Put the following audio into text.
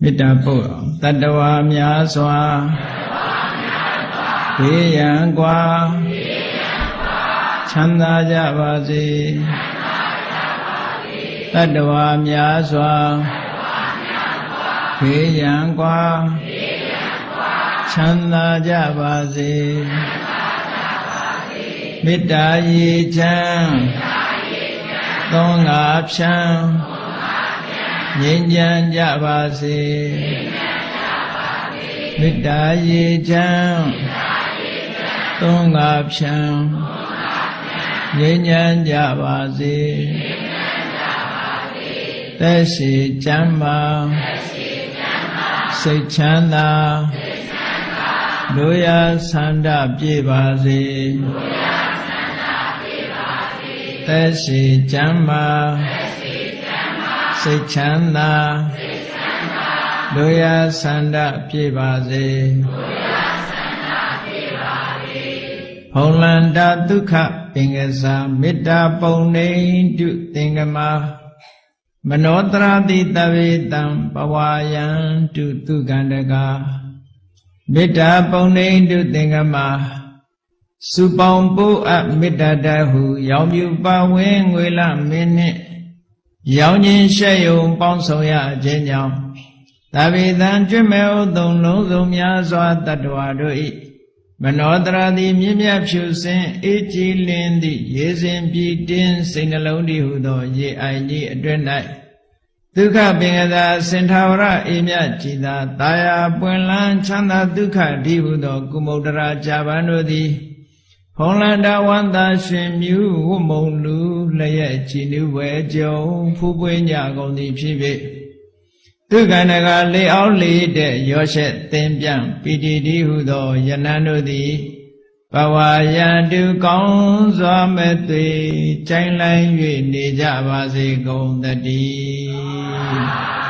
မေတ္တာပို့အောင်တတ္တဝါများစွာဘေးရန်กว่าချမ်းသာကြပါစေတတ္တဝါများစွာဘေးရန်กว่าချမ်းသာကြပါစေမေတ္တာရေချမ်းသုံးငါဖြံ ငြိမ်းချမ်းကြပါစေမေတ္တာရေချမ်းသုံးငါဖြံငြိမ်းချမ်းကြပါစေသက်ရှိချမ်းသာစိတ်ချမ်းသာလူရဆန္ဒပြေပါစေသက်ရှိချမ်းသာ စိတ်ချမ်းသာလူရဆန္ဒပြေပါစေဖုံလန္တာဒုက္ခပင်ကစားမေတ္တာပုံနေတုသင်္ကမာမနောတရာတိတဝေတံပဝါယံတုသူကန္တကာမေတ္တာပုံနေတုသင်္ကမာစုပေါင်းပို့အပ်မေတ္တာတဟုရောင်ပြူပါဝင်းငွေလမင်းနှင့် ရောင်ခြင်းရှက်ယုံပေါင်းဆောင်ရခြင်းကြောင့်တဗေတံကျွတ်မဲ့ဥသုံလုံးစုံများစွာတတ္တဝါတို့၏မနောတရာတိမြင့်မြတ်ဖြူစင်အေးကြည်လင်းသည့်ရေစဉ်ပြည်တင်းစိတ်နှလုံးတည်ဟုသော ရေအိုင်ကြီးအတွင်၌ဒုက္ခပင်ကသာစင်ထာဝရအေမြကြည်သာတာယာပွင့်လန်းချမ်းသာဒုက္ခဒီဟုသော ကုမုဒ္ဒရာဇာပန်တို့သည် ဖုံးလန္တဝန္တာရှင်မြူဝမုံလူလျက်ကြည်နူဝဲကြုံဖူးပွေးညကုန်သည်ဖြစ်ဖြစ်သူကန္တကလေအောင်လေတဲ့ရောရှက်သင်ပြန့်ပီတိတိဟုသောယနန်တို့သည်ဘဝယံတုကောင်းစွာမဲ့သွေကြိုင်လိုက်၍နေကြပါစေကုန်တည်း